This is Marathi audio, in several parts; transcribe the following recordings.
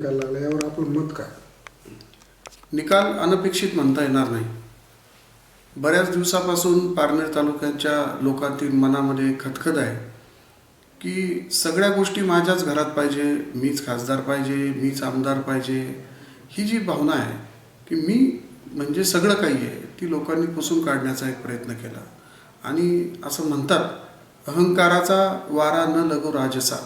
निकाल लागला यावर आपलं मत काय? निकाल अनपेक्षित म्हणता येणार नाही. बऱ्याच दिवसापासून पारनेर तालुक्याच्या लोकांतील मनामध्ये खतखत आहे की सगळ्या गोष्टी माझ्याच घरात पाहिजे मीच खासदार पाहिजे मीच आमदार पाहिजे. ही जी भावना आहे की मी म्हणजे सगळं काही आहे ती लोकांनी पुसून काढण्याचा एक प्रयत्न केला. आणि असं म्हणतात अहंकाराचा वारा न लगो राजसा.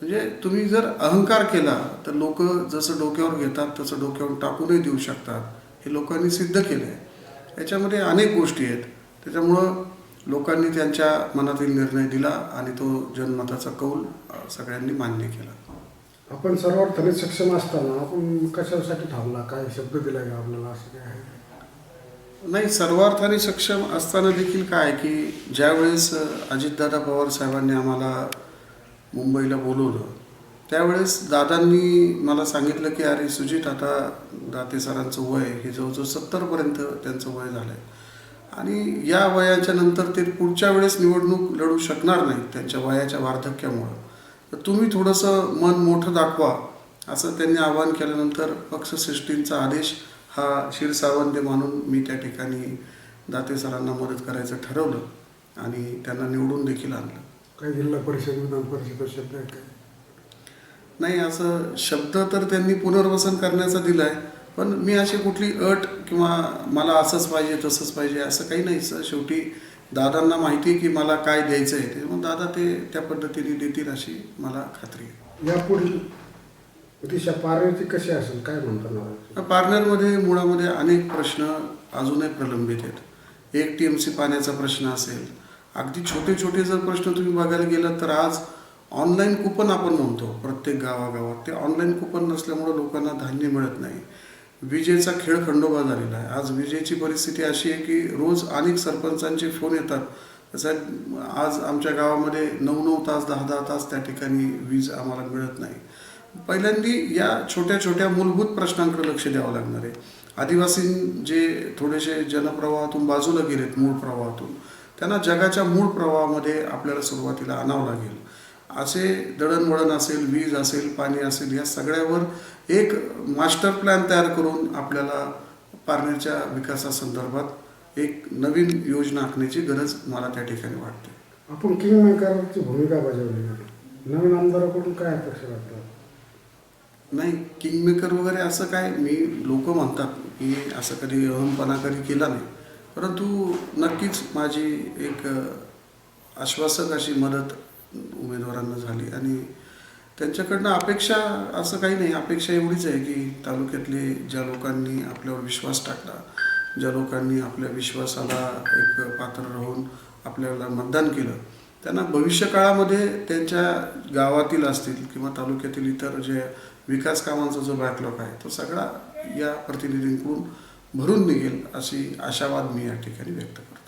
म्हणजे तुम्ही जर अहंकार केला तर लोक जसं डोक्यावर घेतात तसं डोक्यावर टाकूनही देऊ शकतात. हे लोकांनी सिद्ध केलं आहे याच्यामध्ये अनेक गोष्टी आहेत. त्याच्यामुळं लोकांनी त्यांच्या मनातील निर्णय दिला आणि तो जनमताचा कौल सगळ्यांनी मान्य केला. आपण सर्वार्थाने सक्षम असताना आपण कशासाठी थांबला? काय शब्द दिला का आपल्याला? असं काय आहे? नाही सर्वार्थाने सक्षम असताना देखील काय की ज्यावेळेस अजितदादा पवार साहेबांनी आम्हाला मुंबईला बोलवलं. त्यावेळेस दादांनी मला सांगितलं की अरे सुजित आता दाते सरांचं वय हे जवळजवळ सत्तरपर्यंत त्यांचं वय झालं आहे आणि या वयाच्या नंतर ते पुढच्या वेळेस निवडणूक लढू शकणार नाहीत त्यांच्या वयाच्या वार्धक्यामुळं. तर तुम्ही थोडंसं मन मोठं दाखवा असं त्यांनी आवाहन केल्यानंतर पक्षश्रेष्ठींचा आदेश हा क्षीरसावंत मानून मी त्या ठिकाणी दाते सरांना मदत करायचं ठरवलं आणि त्यांना निवडून देखील आणलं. काय जिल्हा परिषद विधान परिषद शब्द आहे काय? नाही असं शब्द तर त्यांनी पुनर्वसन करण्याचा दिलाय पण मी अशी कुठली अट किंवा मला असंच पाहिजे तसंच पाहिजे असं काही नाही सर. शेवटी दादांना माहिती आहे की मला काय द्यायचं आहे त्याच्यामुळे दादा ते त्या पद्धतीने देतील अशी मला खात्री आहे. यापुढील दिशा पार्वती कशी असेल? काय म्हणता मला? पार्लरमध्ये मुळामध्ये अनेक प्रश्न अजूनही प्रलंबित आहेत. एक टी एम सी पाण्याचा प्रश्न असेल अगदी छोटे छोटे जर प्रश्न तुम्ही बघायला गेलात तर आज ऑनलाईन कुपन आपण म्हणतो. प्रत्येक गावागावात ते ऑनलाईन कुपन नसल्यामुळं लोकांना धान्य मिळत नाही. विजेचा खेळ खंडोबा झालेला आहे. आज विजेची परिस्थिती अशी आहे की रोज अनेक सरपंचांचे फोन येतात. साहेब आज आमच्या गावामध्ये नऊ नऊ तास दहा दहा तास त्या ठिकाणी वीज आम्हाला मिळत नाही. पहिल्यांदी या छोट्या छोट्या मूलभूत प्रश्नांकडे लक्ष द्यावं लागणार आहे. आदिवासी जे थोडेसे जनप्रवाहातून बाजूला गेलेत मूळ प्रवाहातून त्यांना जगाच्या मूळ प्रवाहामध्ये आपल्याला सुरुवातीला आणावं लागेल. असे दळणवळण असेल वीज असेल पाणी असेल या सगळ्यावर एक मास्टर प्लॅन तयार करून आपल्याला पारनेरच्या विकासासंदर्भात एक नवीन योजना आखण्याची गरज मला त्या ठिकाणी वाटते. आपण किंग मेकरची भूमिका बजावली. नवीन आमदाराकडून काय अपेक्षा वाटतात नाही किंगमेकर वगैरे असं काय मी लोक म्हणतात की असं कधी अहमपणा कधी केला नाही. परंतु नक्कीच माझी एक आश्वासक अशी मदत उमेदवारांना झाली आणि त्यांच्याकडनं अपेक्षा असं काही नाही. अपेक्षा एवढीच आहे की तालुक्यातले ज्या लोकांनी आपल्यावर विश्वास टाकला ज्या लोकांनी आपल्या विश्वासाला एक पात्र राहून आपल्याला मतदान केलं त्यांना भविष्य काळामध्ये त्यांच्या गावातील असतील किंवा तालुक्यातील इतर जे विकास कामांचा जो बॅकलॉग आहे तो सगळा या प्रतिनिधींकडून भरून निघेल अशी आशावाद मी या ठिकाणी व्यक्त करतो.